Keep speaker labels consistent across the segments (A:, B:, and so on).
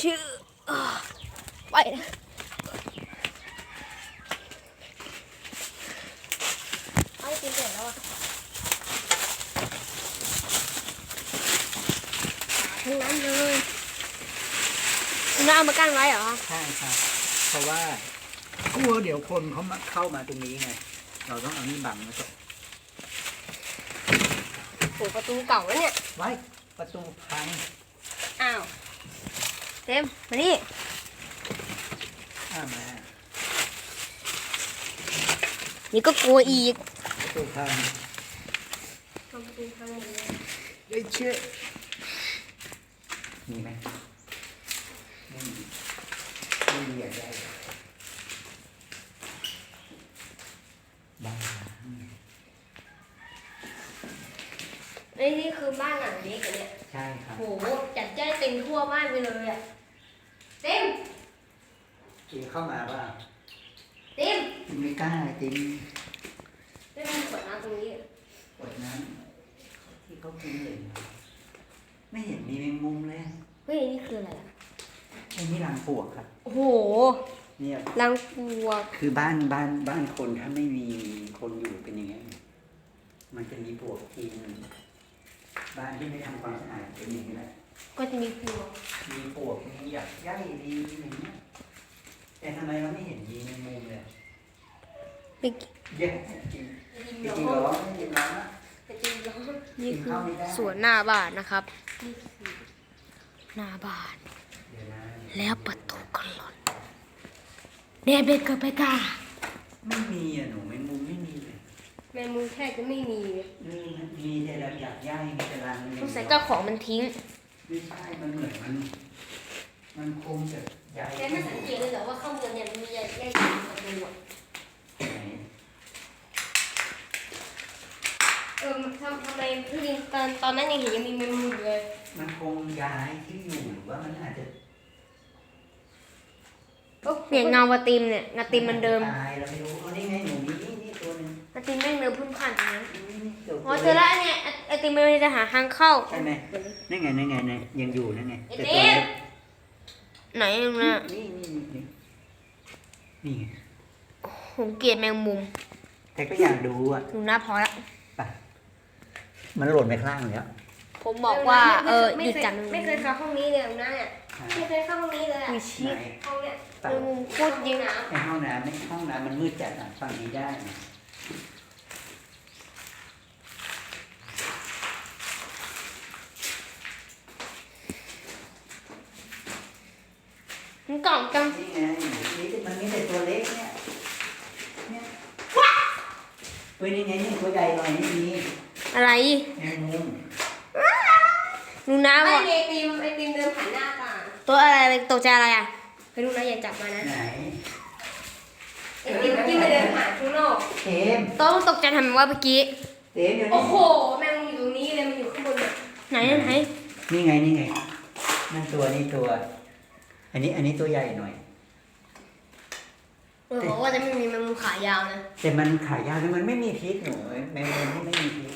A: ชื่ออ่าไปนะเอาตีเสร็จแล้วอะทั้งนั้นเลยน้าเอามากั้นไว้เหรอ
B: ใช่ครับเพราะว่ากลัวเดี๋ยวคนเขามาเข้ามาตรงนี้ไง เราต้องเอานี่บังไว้ก่อน
A: โอ้ประตูเก่าแล้วเนี่ย
B: ไว้ประตูพัง
A: อ้าว เต็มมานี่
B: อ้ามา
A: นี่ก็กลัวอีก
B: ประตูพัง
A: ทำประตูพังหมดเลย
B: ได้เชื่อมีไหมไม่มีไม่มีอะไรบ้า
A: ไอ้ยนี่คือบ้านหลังเล็กอะเนี่ย
B: ใช่ครับ
A: โหจัดแจ้งเต็มทั่วบ้านไปเลยอะ เต็ม
B: กินเข้ามาว่า
A: เต็ม
B: ไม่กล้าจริง
A: ไม่มีขวดน้ำตรงนี้อะ
B: กดน้ำที่เขากินเลยไม่เห็นมีแมงมุมเลย
A: เฮ้ยนี่คืออะไรอะ
B: ไอ้นี่รังปวกครับ
A: โอ้โห
B: เนี่ย
A: รังปวก
B: คือบ้านบ้านบ้านคนถ้าไม่มีคนอยู่เป็นอย่างนี้ยมันจะมีปลวกกินบ้านที่ไม่ทำความสะอาดเป็นอย่างนี้แหละ
A: ก็จะมีปลวก
B: มีปลวกมีหยักใยดีอย่างเงี้ยแต่ทำไมเราไม่เห็นยีในมุมเลย
A: ไปกิน
B: เยอะจริงจริงๆร้องไม่จริงร้องนะ
A: ไปกินร้อน
B: นี่คือ
A: สวนหน้าบ้านนะครับ นี่คือหน้าบ้าน
B: เดี๋ยวนะ
A: แล้วประตูก็หล่นเดบิดกับไปกา
B: ไม่มีอะหนูแมงมุมไม่มีเลย
A: แมงมุมแทบจะไม่มี
B: นี่มันมีแต่เราอยากย่ายมีแต่รัง
A: สงสัยเจ้าของมันทิ้ง
B: ไม่ใช่ มันเหมือนมัน มันคงจะใหญ่
A: แต่ไม่สังเกตเลยเหรอว่าข้างบนเนี่ยมันมีใยใยประตูอะ
B: ไหน
A: เออทำทำไมพี่ลิงตอนตอนนั้นยังเห็นยังมีแมงมุมอยู่เลย
B: มันคงย้ายที่อยู่หรือว่ามันอาจจะ
A: ก็เปลี่ยนเงามาติมเนี่ยงาติมมันเดิม
B: ตายเราไม่รู้เอานี่ไงหนูนี่นี่ตัวหนึง
A: งาติมแม่งเดิมพุ่งผ่านตรงนั้น
B: นี่นี่ ตัว
A: อ๋อเจอแล้วเนี่ยไอ้ไอติมมันจะหาทางเข้า
B: ใช่ไหมนั่นไงนั่นไงนั่นยังอยู่นั่นไง
A: ไอ้
B: แต่
A: เจ๊
B: ตัวเล็ก
A: ไหนตรงนั้นอะ
B: นี่นี่นี่นี่นี่ไง
A: ผมเกลียดแมงมุม
B: แต่ก็อยากดูอะ
A: ดูหน้าพอละ
B: ไปมันหล่นไปข้างแล้ว
A: ผมบอกว่าเออห
C: ไม่
A: ยุด
C: เคย
A: จับ
C: ไม่เคยเข้าห้องนี้เลยนะเนี่ย
B: อ่า
C: ไม่เคยเข้าห้องนี้เลยอะ
A: มีชี
B: ไหน
A: พ
C: ห้องเนี่ย
B: ตั
A: แม
B: ด
A: งมุมโคตรเยอะ
C: น้
B: ในห้องน้ำไม่ห้องน้ำมันมืดจัดอะฝั่งนี้ได้นะ
A: มัน กล่องจัง
B: นี่ไงนี่มันมีแต่ตัวเล็กเนี่ยเนี่ยเฮ้ยนี่ไงนี่ตัวใหญ่หน่อยนี่มี
A: อะไร
B: แมงมุม
A: ดูนะำ
C: ไม่
A: บอก
C: ไอติมไอติมเดินผ่านหน้าต่าง
A: ตัวอะไรตกใจอะไรอะ
C: ไปดูนะอย่าจับมานะ
B: ไหน
C: ไอติมที่มาเดินผ่านข้างนอก
B: เต็ม
A: ต้องตกใจทำไมว่าเมื่อกี้
B: เต็มอยู่
C: โอ้
B: นี่
C: โห แมงมุมอยู่ตรงนี้เลยมันอยู่ข้างบนเนี่ย
A: ไหนไหน
B: นี่ไงนี่ไงนั่นตัวนี่ตัว อันนี้อันนี้ตัวใหญ่หน่อย
A: เออบอกว่าจะไม่มีแมงมุมขายาวนะ
B: แต่มันขายยาวแต่มันไม่มีพิษหนูแมงมุมที่ไม่มีพิษ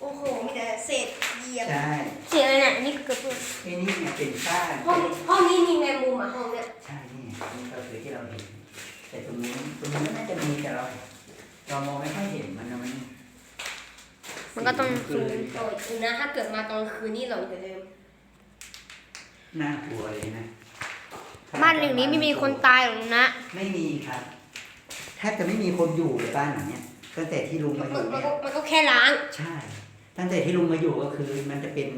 C: โอ้โหมีแต่เศษเหยียบ
B: ใช่
A: เสียงอะไรเนี่ยนี่คือกระเพื่อน
B: ไอ้นี่เนี่ยเป็นฝ้า
C: ห้องห้องนี้มีแมงมุมอะห้องเนี่ย
B: ใช่นี่นี่ก็คือที่เราเห็นแต่ตรงนี้ตรงนี้น่าจะมีแต่เรา เรามองไม่ค่อยเห็นมันนะมัน
A: มันก็ต้อง
B: คื
A: ซู
B: อ
A: ม
C: โอ้ยดูนะถ้าเกิดมาตอนคืนนี่หลอนกว่าเดิม
B: น่ากลัวเลยนะ
A: บ้านหลังนี้ไม่มีคนตายหรอกนะ
B: ไม่มีครับแทบจะไม่มีคนอยู่เลยบ้านหลังเนี้ยตั้งแต่ที่ลุง
C: มั
B: มานอ
C: ก็
B: ยู่
C: มัน
B: เนี่ย
C: ก็มันก็แค่ล้าง
B: ใช่ ตั้งแต่ที่ลุงมาอยู่ก็คือ มันจะเป็น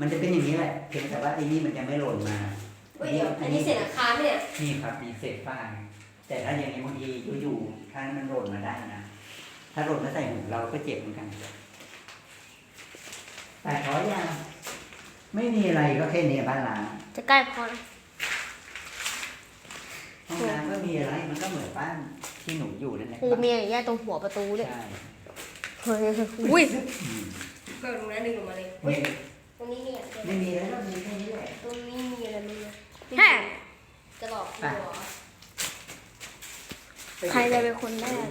B: มันจะเป็นอย่างนี้แหละ เพียงแต่ว่าไอ้นี่มันยังไม่หล่นมา
C: เฮ้ยเดี๋ยวอันนี้เศษหลังคาไหมเนี่ย
B: นี่ครับมีเศษฟางแต่ถ้าอย่างนี้บางทีอยู่ๆถ้ามันหล่นมาได้นะถ้าหล่นมาใส่หูเราก็เจ็บเหมือนกันแต่ขออย่าง ไม่มีอะไรก็แค่นี้บ้านล้าง
A: จะใกล้พอแล้ว
B: ห้องน้ำก็มีอะไรมันก็เหมือนบ้านที่หนูอยู่นั่นแหละ
A: ครูมีอะไรแย่ตรงหัวประตูด้วย
B: ใช่
A: เฮ้ยอุ้ย
B: อืม
C: เปิดตรงนั้นดึงออกมาเลย
B: ไม่
C: ตรงนี้มีอะไร
B: ไม่มีแล้วก็มีแค่นี้แหละ
C: ตรงนี้มีอะไรมั้งเนี่ย
A: แฮ่
C: จะหลอกกูเหรอ
A: ใครจะเป็นคนแรก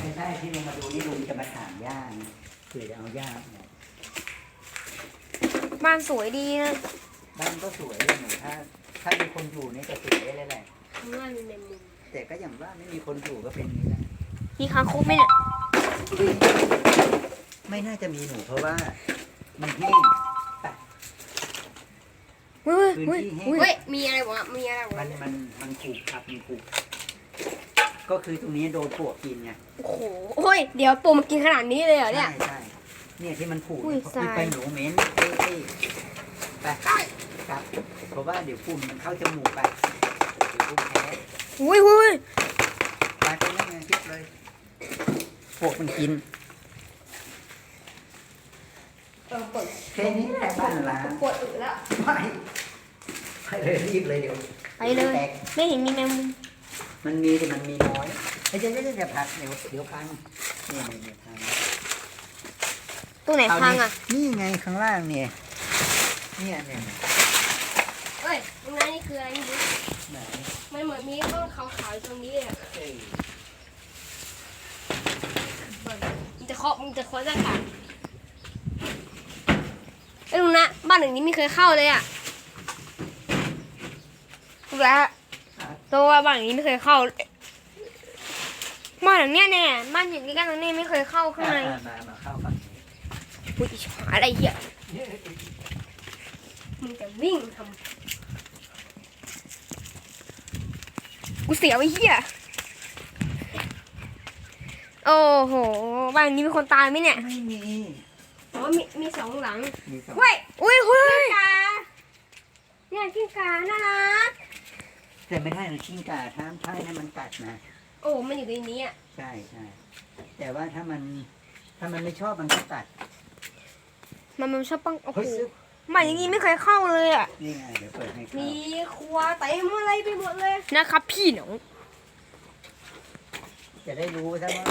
B: ไม่ใช่ที่ลุงมาดูนี่ลุงจะมาถามย่าไงเผื่อจะเอาย่าเนี่ย
A: บ้านสวยดีนะ
B: บ้านก็สวยเลยหนูถ้า ถ้ามีคนอยู่เนี่ยจะสวยเลยแหละ
A: ข้างล่างมีแมงมุม
B: แต่ก็อย่างว่าไม่มีคนอยู่ก็เป็นอย่างนี้แหละ
A: มีคางคกไหมเนี่ย
B: ไม่น่าจะมีหนูเพราะว่า มันแห้ง
A: เฮ้ย
B: พื้น
A: เฮ้ย
B: ที่แห้ง
A: เฮ้ยมีอะไรวะมีอะไร
B: มั
A: วะ
B: นมันมันผูกครับมันผูก ก็คือตรงนี้โดนปลวกกินไง
A: โอ้โหโอ้ยเดี๋ยวปูมากินขนาดนี้เลยเหรอเนี่ย
B: ใช่ใช่เนี่ยที่มันผูก
A: อุ้ย
B: พอ
A: ทราย
B: ไปหนูเหม็นเอ้ยเอ้ยไปครับเพราะว่าเดี๋ยวฝุ่นมันเข้าจมูกไปเดี๋ยวพุ่งแพ้
A: อุ้ยอุ้ย
B: ไปเป็นยังไงคิดเลยพวกมันกิน
A: เออเปิด
B: แค่นี้แหละบ้านล้าง
A: ปวดอึแล้ว
B: ไม่ไปเลยรีบเลยเดี๋ยว
A: ไปเลย
B: แตก
A: ไม่เห็นมีแมงมุม
B: มันมีแต่มันมีน้อยไอ้เจ๊เจ๊จะพักเดี๋ยวเดี๋ยวพังนี่นี่นี่พัง
A: ตรงไหน
B: เอา
A: พัง
B: นี่
A: อะ
B: นี่ไงข้างล่างเนี่ยเนี่ยเนี่ย
A: เอ้ยตรงนั้นนี่คืออะไรนี่ดู
B: ไหน
A: มันเหมือนมีต้นขาวๆอยู่ตรงนี้เลยอะ
B: เอ้ย
A: มันจะเคาะมันจะเคาะจะกัดไอ้ยลุงนะบ้านหลังนี้ไม่เคยเข้าเลยอะถูกแล้ วตัวว่าบ้านหลังนี้ไม่เคยเข้าบ้านหลังเนี้ยเนี่ยบ้านอยู่ใกล้ๆตรงนี้ไม่เคยเข้าข้างใน
B: อะมามาเข้าฝั่งนี้
A: อุ้ยอิจฉาอะไรเหี้ยมึงจะวิ่งทำกูเสียวไอ้เหี้ยโอ้โหบ้านหลังนี้มีคนตายไหมเนี่ย
B: ไม่มี
A: อ๋อมีมีสองหลัง
B: มีสอง
A: เฮ้ยอุ้ยเฮ้ยกาเนี่ยกิ้งกาน่ารัก
B: แต่ไม่ได้นะชิงกาถ้าถ้าให้มันกัดนะ
A: โอ้ มันอยู่ในนี้อะ
B: ใช่ใช่แต่ว่าถ้ามันถ้ามันไม่ชอบมันก็กัด
A: มันมันชอบปังโอ้โห
B: เฮ้ยซึบ
A: มันอย่างนี้ไม่เคยเข้าเลยอะ
B: นี่ไงเดี๋ยวเปิดให้เข้า
A: มีครัวเต็มอะไรไปหมดเลย นะครับพี่น้อง
B: จะได้รู้ซะว่า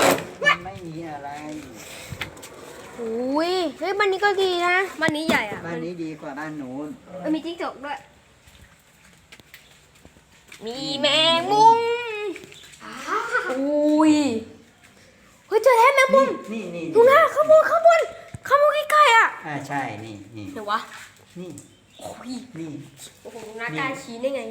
B: มันไม่มีอะไร
A: อุ้ยเฮ้ยบ้านนี้ก็ดีนะบ้านนี้ใหญ่อะ
B: บ้านนี้ดีกว่าบ้านหนูน
A: เออมีจิ้งจกด้วย มีแมงมุมอุ้ยเฮ้ยเจอแล้วแมงมุม
B: นี่นี่
A: ดูนะข้างบนข้างบนข้างบนใกล้ๆอะ
B: อ่าใช่นี่นี่
A: เดี๋ยววะ
B: นี่
A: โอ้ย
B: นี่
A: โอ้โหน้ากล้ารชี้ได้ไง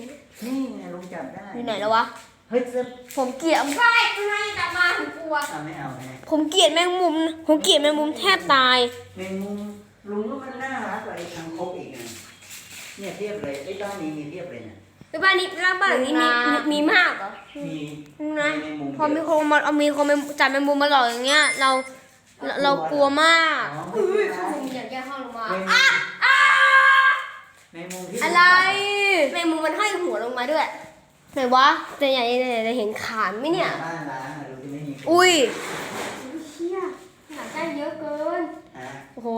B: นี่ไงลุงจับได้
A: อยู่ไหนแล้ววะ
B: เฮ้ยซึบ
A: ผมเกลียดใช่ข้างในกลับมาผมกลัว
B: เอาไม่เอาไง
A: ผมเกลียดแมงมุมผมเกลียดแมงมุมแทบตาย
B: แมงมุมลุงว่ามันน่ารักกว่าไอ้ทางคกอีกนะเนี่ยเทียบเลยไอ้บ้านนี้มีเทียบเลยนะ
A: ไปบ้านนี้แล้วบ้านหลังนี้มีมีมีมากเหรอ
B: มี
A: นะ
B: แมงมุม
A: พอมีคนมาเอามีคนมาจับแมงมุมมาหลอกอย่างเงี้ย เราเราเรากลัวมาก
B: อ๋อ
A: เฮ้ยข้างบนมีอย่างแก้ห้องลงมา
B: แมงมุม
A: อะอะ
B: แมงมุมที่
A: อะไรแมงมุมมันห้อยหัวลงมาด้วยไหนวะแต่ใหญ่จะเห็นขานไหมเนี่ย
B: บ้านล้างอะดูที่ไม่มีคน
A: อุ้ยเชี่ยอยากได้เยอะเกิน
B: อะ
A: โอ้โห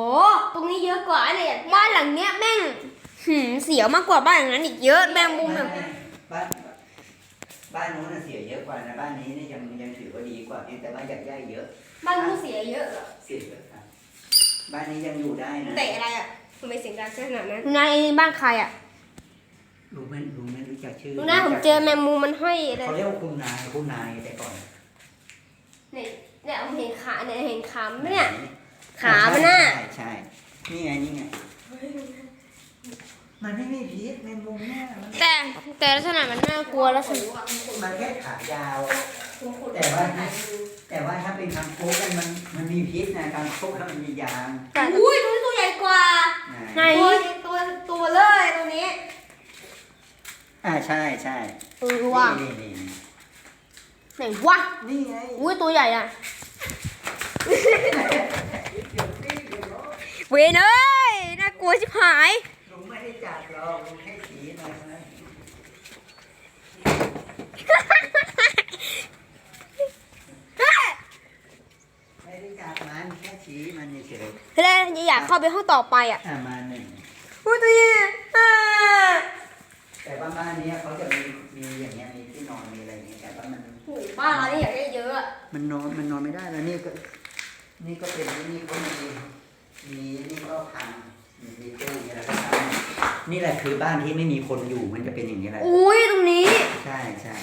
A: ตรงนี้เยอะกว่าเนี่ยบ้านหลังเนี้ยแม่ง หืมเสียวมากกว่าบ้านหลังนั้นอีกเยอะแมงมุมแบบ
B: บ้านบ้านนู้นน่ะเสียเยอะกว่านะบ้านนี้เนี่ยยังยังถือว่าดีกว่าเพียงแต่ว่าอยากย้ายเยอะ
A: บ้านนู้นเสียเยอะเหรอ
B: เสียเยอะครับบ้านนี้ยังอยู่ได้นะ
A: เตะอะไรอะทำไมเสียงดังขนาดนั้นนายบ้านใครอะ
B: ลุงไม่ลุงไม่รู้จักชื่อ
A: ลุงนะผมเจอแมงมุมมันห้อยอะไร
B: เขาเรียกว่าคุณนายคุณนายแต่ก่อน
A: เนี่ยเนี่ยผมเห็นขาเนี่ยเห็นขาไหมเนี่ยขามันน่ะ
B: ใช่ใช่นี่ไงนี่ไง มันไม่มีพิษแมงมุมเนี่ยมัน
A: แต่แต่ลักษณะมันน่ากลัวลักษณะ
B: มันแค่ขายาว แต่ว่าแต่ว่าถ้าเป็นคางคกอะมันมันมีพิษนะคางคกถ้ามันมียาง
A: แต่อุ้ยตัวนี้ตัวใหญ่กว่าไหน
B: นะ
A: ตัวตัวเลยตัวนี้
B: อ่าใช่ใช่
A: เออว่ะ
B: นี่นี่นี่
A: ไหนวะ
B: นี่ไง
A: อุ้ยตัวใหญ่อะเวนเอ้ยน่ากลัวชิบหาย
B: ลุง ไม่ได้จับหรอกลุงแค่สีมาเท่านั้นไม่ได้จับมันแค่สีมันเฉย
A: แล้วอยากเข้าไปห้องต่อไปอะ
B: ๆอ่ามาหนึ่ง
A: อุ้ยตัวใหญ่อ่า
B: แต่ว่าบ้านเนี้ยเขาจะมีมีอย่างเงี้ยมีที่นอนมีอะไรอย่างเงี้ยแต่ว่ามัน
A: โหบ้านเรานี่อยากได้เยอะอะ
B: มันนอนมันนอนไม่ได้แล้วนี่ก็ นี่ก็เป็นนี่ก็มีมีนี่ก็พังมีมีตู้มีอะไรก็พัง นี่แหละคือบ้านที่ไม่มีคนอยู่มันจะเป็นอย่างนี้แหละ
A: อุ้ยตรงนี้
B: ใช่ใช่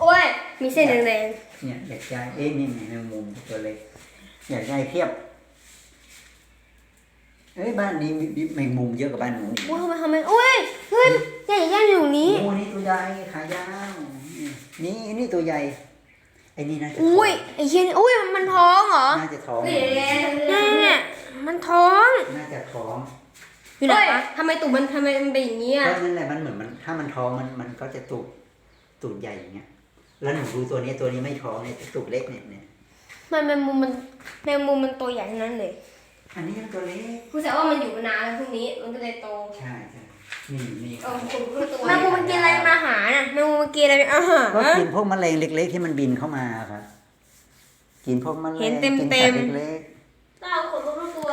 A: โอ้ย มีเส้นแดง
B: เนี่ยอยากย้ายเอ๊ะนี่ในมุมตัวเล็กอยากย้ายเทียบเอ้ยบ้านนี้มีแมงมุมเยอะกว่าบ้านหนูอีก
A: อุ้ยทำไมทำไมอุ้ยเฮ้ยใหญ่ย่างอยู่นี้
B: โอ้นี่ตัวใหญ่ขายาวนี่นี่ตัวใหญ่ไอ้นี่น่าจะท้ง
A: อุ้ยไอ้เชี่ยนี่อุ้ยมันท้องเหรอ
B: น่าจะท้อง
C: เฮ้ย
A: เนี่ยเนี่ยมันท้อง
B: น่าจะท้อง
A: อยู่ไหน
C: เฮ้ยวะทำไมตุ่มมันทำไมมันเป็นอย่างนี้
B: ก็
C: อะ
B: นั่นแหละมันเหมือนมันถ้ามันท้องมันมันก็จะตูดตูดใหญ่อย่างเงี้ย แล้วหนูดูตัวนี้ตัวนี้ไม่ท้องเนี่ยตูดเล็กเนี่ยเนี่ย
A: มันแมงมุมมันแมงมุมมันตัวใหญ่ทั้งนั้นเลย
B: อันนี้ยังตัวเล็ก
C: คุณแสดงว่ามันอยู่มานานแล้วพวกนี้ มันก็เลยโต
B: ใช่ใช่นี่นี่
C: เออคุณรู้ตัว
A: แมงมุมมันกินอะไรเป็นอาหารน่ะแมงมุมมันกินอะไรเป็นอาหาร
B: ก็กินพวกแมลงเล็ก ๆ ที่มันบินเข้ามาครับ กินพวกแมลง
A: เห็นเต็ม
B: กิน
A: เต็
B: สั
A: ม
B: ตว์เล็ก
C: ถ้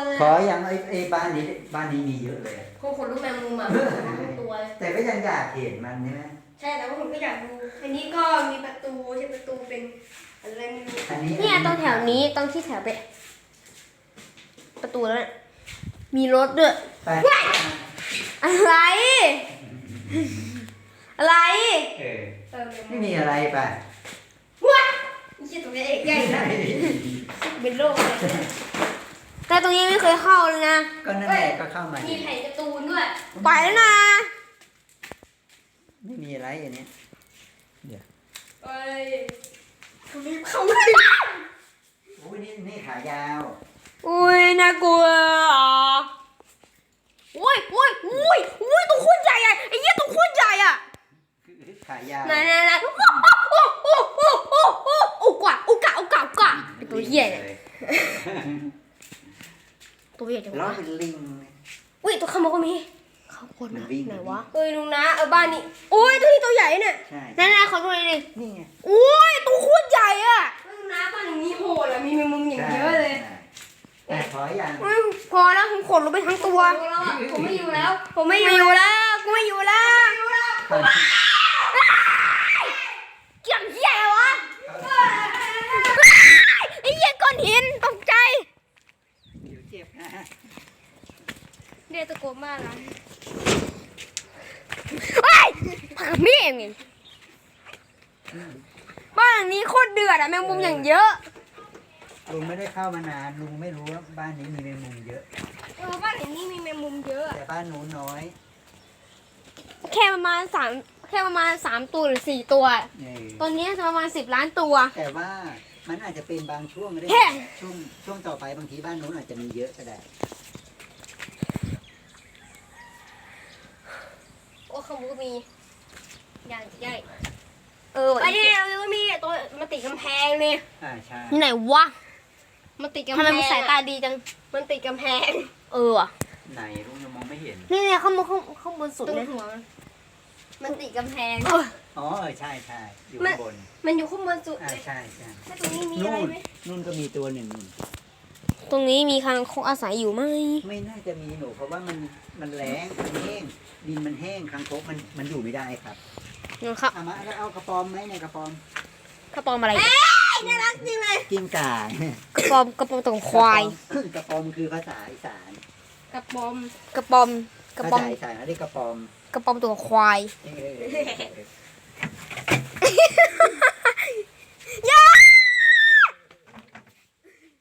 C: เลย
B: ๆขออย่างไอ้ไอ้บ้านนี้บ้านนี้มีเยอะเลยอะ
C: คงขนลุกแมงมุมอะขนลุกทั้งตัวเลย
B: แต่ก็ยังอยากเห็นมันใช่ไหม
C: ใช่แต่ว่าผมก็อยากดูอันนี้ก็มีประตูใช่ประตูเป็นอะไรไม่รู้
B: อันนี้
A: เนี่ยตรงแถวนี้ตรงที่แถวไปประตูแล้วน่ะมีรถด้วย
B: ไป
A: อะไร อะไร
B: เออ
C: เออ
B: ไม่มีอะไรไป
C: ว้าไม่ใช่ตัวเอกใหญ่นะเป็นโรคเลยเนี่ย
A: แต่ตรงนี้ไม่เคยเข้าเลยนะ
B: ก็นั่นแหละก็เข้ามา
C: มีแผ่นการ์ตูนด้วย
A: ไปแล้วนะ
B: ไม่มีอะไรอันเนี้ย
C: เอ้ย
A: เขาไม่
B: โอ้ยนี่นี่ขายาว
A: อุ้ยน่ากลัวอะอุ้ยอุ้ยอุ้ยอุ้ยตัวโคตรใหญ่อะไอ้เหี้ยตัวโคตรใหญ่อะ
B: ขายาว
A: ไหนไหนไหนโอ้โอ้โอ้โอ้โอ้โอ้โอ้กว่าโอ้กะโอ้กะโอ้กะเป็นตัวเหี้ยเนี่ย ตัวใหญ่จัง
B: ล้อ
A: วะ
B: เป็นลิง
A: อุ้ยตัวขโมยก็มีเขาคน
B: มัน
A: นะ
B: วิ่ง
A: ไหนวะ
C: เอ้ยลุงนะเออบ้านนี้
A: อุ้ยตัวนี้ตัวใหญ่เนี่ย
B: ใช่
A: นั่นๆขอดูหน่อยดิ
B: นี่ไง
A: อุ้ยตัวโคตรใหญ่อะ
C: ลุงนะบ้านนี้โหดอะมีแมงมุมอย่างเยอะเลย
B: ใช่แต่ขออย่าง
A: อุ้ยพอแล้วผมขนลงไปทั้งตัว
C: รู้แล้วอะผมไม่อยู่แล้ว
A: ผมไม่อยู่แล้ว กูไม่อยู่แล้วเกี่ยงเหี้ยอะไรวะไอ้เหี้ยก้อนหินตกใจ
B: เดี๋ยว เจ็บนะ
A: เดี๋ยวตะโกนมากนะเฮ้ยผักมีเองไงบ้านหลังนี้โคตรเดือดอะแมงมุมอย่างเยอะ
B: ลุงไม่ได้เข้ามานานลุงไม่รู้ว่าบ้านนี้มีแมงมุมเยอะ
C: เออบ้านหลังนี้มีแมงมุมเยอะอะ
B: แต่บ้านหนูน้อย
A: แค่ประมาณสาม แค่ประมาณสามตัวหรือสี่ตัว
B: เออ
A: ตอนนี้จะประมาณสิบล้านตัว
B: แต่ว่ามันอาจจะเป็นบางช่วงก็ได้
A: แค่
B: ช่วงช่วงต่อไปบางทีบ้านนู้นอาจจะมีเยอะก็ได้
C: โอ้ขโมยมีอย่างใหญ่
A: เออ
C: ไอ้นี่เราก็มีตัวมันติดกำแพงเนี่ย
B: อ่าใช่
A: ไหนวะ
C: มันติดกำ
A: ทำ
C: แพ
A: ไม
C: ง
A: มันสายตาดีจัง
C: มันติดกำแพง
A: เออว่ะ
B: ไหนลุงยังมองไม่เห็น
A: นี่เนี่ยข้างบนข้างข้างบนสุด
C: ตรง
A: เลย
C: หัวมัน มันติดกำแพง
A: เออ
B: อ๋อเออใช่ใช่อยู่
C: มัน
B: ข้างบน
C: มันอยู่ข้างบนสุด
B: อ่า
C: เลย
B: ใช่ใช่
C: แล้วตรงนี้มีอะไร
B: นู่น
C: ไหม
B: นู่นก็มีตัวหนึ่งนู่น
A: ตรงนี้มีคางคกอาศัยอยู่ไหม
B: ไม่น่าจะมีหนูเพราะว่ามันมันแรงมันแห้งดินมันแห้งคางคกมันมันอยู่ไม่ได้ครับ
A: นะครับ
B: เอามาแล้วเอากระปอมไหมเนี่ยกระปอม
A: กระปอมอะไรเนี่ย
C: น่ารักจริงเลย
B: กิ้งก่าก
A: ระปอมกระปอมตรงควาย
B: กระปอมคือภาษาอีสาน
C: กระปอม
A: กระปอมก ระ
B: ภา
A: ปอม
B: ษาอีสานเขาเรียกกระปอม
A: กระปอมตัวควาย
B: เออ
A: ย่า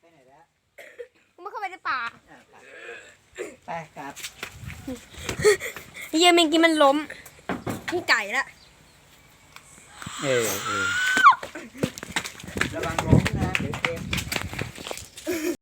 B: ไปไหนแล้ว
A: มันเข้าไปในป่า
B: อะไปครับ
A: เฮียเมงกินมันล้มพี่ไก่ละ
B: เออเออ